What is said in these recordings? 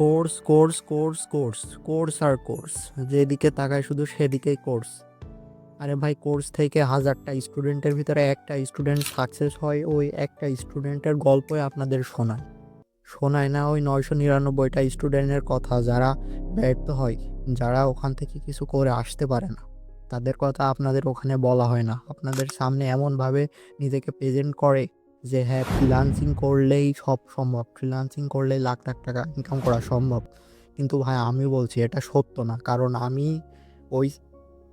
Course course course course course আর course. যেদিকে তাকায় শুধু সেদিকেই কোর্স। আরে ভাই, কোর্স থেকে হাজারটা স্টুডেন্টের ভিতরে একটা স্টুডেন্ট সাকসেস হয়, ওই একটা স্টুডেন্টের গল্পই আপনাদের শোনায়। শোনায় না ওই নয়শো নিরানব্বইটা স্টুডেন্টের কথা যারা ব্যর্থ হয়, যারা ওখান থেকে কিছু করে আসতে পারে না। তাদের কথা আপনাদের ওখানে বলা হয় না। আপনাদের সামনে এমনভাবে নিজেকে প্রেজেন্ট করে যে হ্যাঁ ফ্রিলান্সিং করলেই সব সম্ভব। ফ্রিলান্সিং করলেই লাখ লাখ টাকা ইনকাম করা সম্ভব। কিন্তু ভাই, আমি বলছি এটা সত্য না। কারণ আমি ওই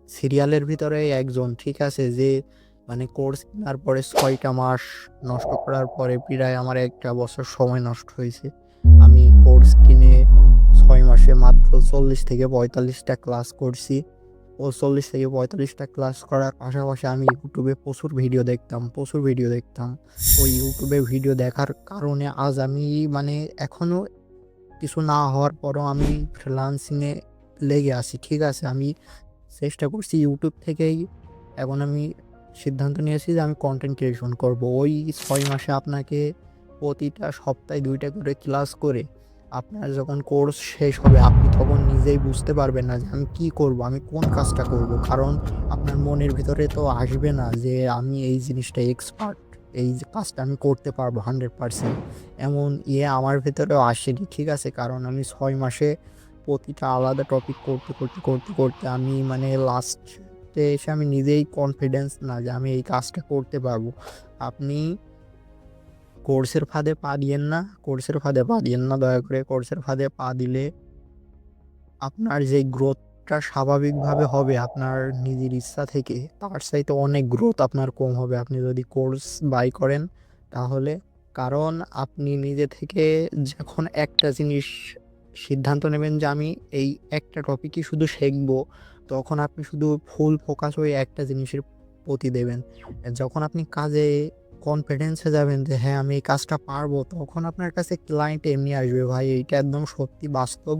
সিরিয়ালের ভিতরে একজন, ঠিক আছে? যে মানে কোর্স কেনার পরে ছয়টা মাস নষ্ট করার পরে প্রায় আমার একটা বছর সময় নষ্ট হয়েছে। আমি কোর্স কিনে ছয় মাসে মাত্র চল্লিশ থেকে পঁয়তাল্লিশটা ক্লাস করছি। ও চল্লিশ থেকে পঁয়তাল্লিশটা ক্লাস করার পাশাপাশি আমি ইউটিউবে প্রচুর ভিডিও দেখতাম, প্রচুর ভিডিও দেখতাম। ওই ইউটিউবে ভিডিও দেখার কারণে আজ আমি মানে এখনও কিছু না হওয়ার পরও আমি ফ্রিলান্সিংয়ে লেগে আছি, ঠিক আছে? আমি চেষ্টা করছি ইউটিউব থেকেই এখন আমি সিদ্ধান্ত নিয়েছি যে আমি কন্টেন্ট ক্রিয়েশন করব। ওই ছয় মাসে আপনাকে প্রতিটা সপ্তাহে দুইটা করে ক্লাস করে আপনার যখন কোর্স শেষ হবে, আপনি তখন নিজেই বুঝতে পারবেন না যে আমি কি করব, আমি কোন কাজটা করব। কারণ আপনার মনের ভিতরে তো আসবে না যে আমি এই জিনিসটা এক্সপার্ট এই কাজটা আমি করতে পারব হান্ড্রেড পারসেন্ট এমন ইয়ে আমার ভেতরেও আসেনি, ঠিক আছে? কারণ আমি ছয় মাসে প্রতিটা আলাদা টপিক করতে করতে করতে করতে আমি মানে লাস্টে এসে আমি নিজেই কনফিডেন্স না যে আমি এই কাজটা করতে পারব। আপনি কোর্সের ফাঁদে পা দিয়েন না, কোর্সের ফাঁদে পা দিয়েন না, দয়া করে কোর্সের ফাঁদে পা দিলে আপনার যে গ্রোথটা স্বাভাবিকভাবে হবে আপনার নিজের ইচ্ছা থেকে, তার চাইতে অনেক গ্রোথ আপনার কম হবে। আপনি যদি কোর্স বাই করেন, তাহলে কারণ আপনি নিজে থেকে যখন একটা জিনিস সিদ্ধান্ত নেবেন যে আমি এই একটা টপিকই শুধু শিখব, তখন আপনি শুধু ফুল ফোকাস ওই একটা জিনিসের প্রতি দেবেন। যখন আপনি কাজে কনফিডেন্সে যাবেন যে হ্যাঁ আমি এই কাজটা পারব। তখন আপনার কাছে ক্লায়েন্ট এমনি আসবে। ভাই, এইটা একদম সত্যি বাস্তব।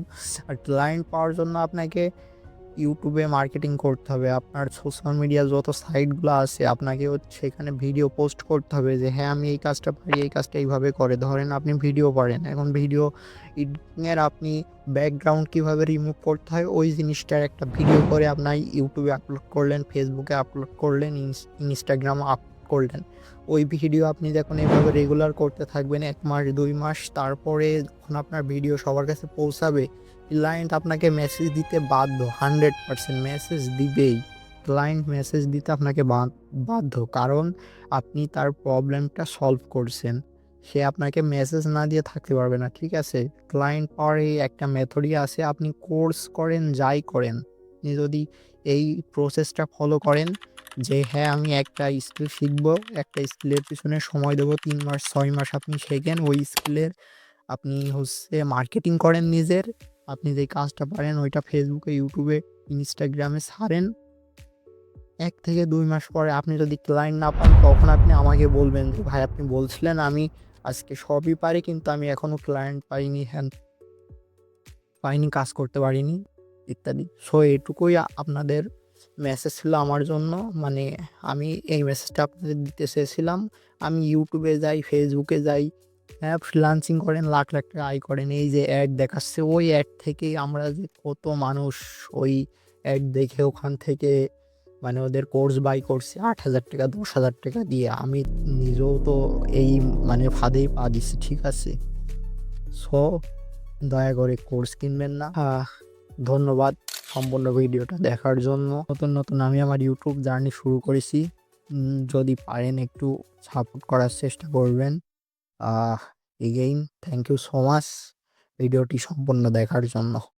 আর ক্লায়েন্ট পাওয়ার জন্য আপনাকে ইউটিউবে মার্কেটিং করতে হবে। আপনার সোশ্যাল মিডিয়া যত সাইটগুলো আছে, আপনাকে সেখানে ভিডিও পোস্ট করতে হবে যে হ্যাঁ আমি এই কাজটা পারি, এই কাজটা এইভাবে করে। ধরেন আপনি ভিডিও পারেন। এখন ভিডিও এডিটিংয়ের আপনি ব্যাকগ্রাউন্ড কীভাবে রিমুভ করতে হয়, ওই জিনিসটার একটা ভিডিও করে আপনার ইউটিউবে আপলোড করলেন ফেসবুকে আপলোড করলেন ইনস্টাগ্রামে আপলোড করলেন। ওই ভিডিও আপনি যখন এভাবে রেগুলার করতে থাকবেন এক মাস, দুই মাস, তারপরে যখন আপনার ভিডিও সবার কাছে পৌঁছাবে ক্লায়েন্ট আপনাকে মেসেজ দিতে বাধ্য হান্ড্রেড পার্সেন্ট মেসেজ দিবেই। ক্লায়েন্ট মেসেজ দিতে আপনাকে বাধ্য, কারণ আপনি তার প্রবলেমটা সলভ করছেন। সে আপনাকে মেসেজ না দিয়ে থাকতে পারবে না, ঠিক আছে? ক্লায়েন্ট পাওয়ার এই একটা মেথডই আছে, আপনি কোর্স করেন, যাই করেন, আপনি যদি এই প্রসেসটা ফলো করেন যে হ্যাঁ আমি একটা স্কিল শিখব, একটা স্কিলের পিছনে সময় দেবো, তিন মাস, ছয় মাস আপনি শেখেন। ওই স্কিলের আপনি হচ্ছে মার্কেটিং করেন নিজের। আপনি যে কাজটা পারেন, ওইটা ফেসবুকে ইউটিউবে ইনস্টাগ্রামে ছাড়েন এক থেকে দুই মাস পরে আপনি যদি ক্লায়েন্ট না পান, তখন আপনি আমাকে বলবেন যে, ভাই, আপনি বলছিলেন আমি আজকে সবই পারি, কিন্তু আমি এখনও ক্লায়েন্ট পাইনি হ্যান পাইনি, কাজ করতে পারিনি, ইত্যাদি। সো এটুকুই আপনাদের মেসেজ ছিল আমার জন্য। মানে আমি এই মেসেজটা আপনাদের দিতে চেয়েছিলাম। আমি ইউটিউবে যাই ফেসবুকে যাই হ্যাঁ ফ্রিলান্সিং করেন লাখ লাখ টাকা আয় করেন এই যে অ্যাড দেখাচ্ছে ওই অ্যাড থেকেই আমরা যে কত মানুষ ওই অ্যাড দেখে ওখান থেকে মানে ওদের কোর্স বাই করছে আট হাজার টাকা দশ হাজার টাকা দিয়ে। আমি নিজেও তো এই মানে ফাঁদেই পা দিচ্ছি ঠিক আছে? সো দয়া করে কোর্স কিনবেন না। ধন্যবাদ। সম্পূর্ণ ভিডিওটা দেখার জন্য। নতুন নতুন আমি আমার ইউটিউব জার্নি শুরু করেছি। যদি পারেন একটু সাপোর্ট করার চেষ্টা করবেন। Again thank you so much ভিডিওটি সম্পূর্ণ দেখার জন্য।